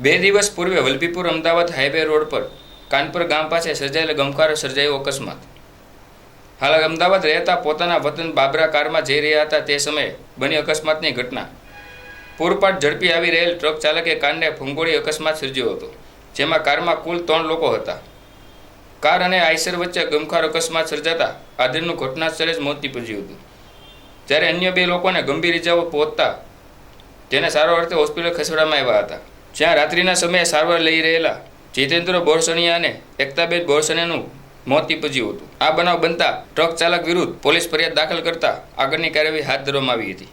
બે દિવસ પૂર્વે વલભીપુર અમદાવાદ હાઈવે રોડ પર કાનપુર ગામ પાસે સર્જાયેલ ગમખારો સર્જાયો અકસ્માત. હાલ અમદાવાદ રહેતા પોતાના વતન બાબરા કારમાં જઈ રહ્યા હતા તે સમયે બની અકસ્માતની ઘટના. પૂરપાટ ઝડપી આવી રહેલ ટ્રક ચાલકે કારને ભૂંગોળી અકસ્માત સર્જ્યો હતો, જેમાં કારમાં કુલ ત્રણ લોકો હતા. કાર અને આઈસર વચ્ચે ગમખાર અકસ્માત સર્જાતા આધેડનું ઘટના સ્થળે જ મોત નીપજ્યું હતું. જ્યારે અન્ય બે લોકોને ગંભીર ઇજાઓ પહોંચતા તેને સારો અર્થે હોસ્પિટલ ખસેડવામાં આવ્યા હતા. જ્યાં રાત્રિના સમયે સારવાર લઈ રહેલા જીતેન્દ્ર બોરસણિયા અને એકતાબેન બોરસણિયાનું મોત નીપજ્યું હતું. આ બનાવ બનતા ટ્રક ચાલક વિરુદ્ધ પોલીસ ફરિયાદ દાખલ કરતા આગળની કાર્યવાહી હાથ ધરવામાં આવી હતી.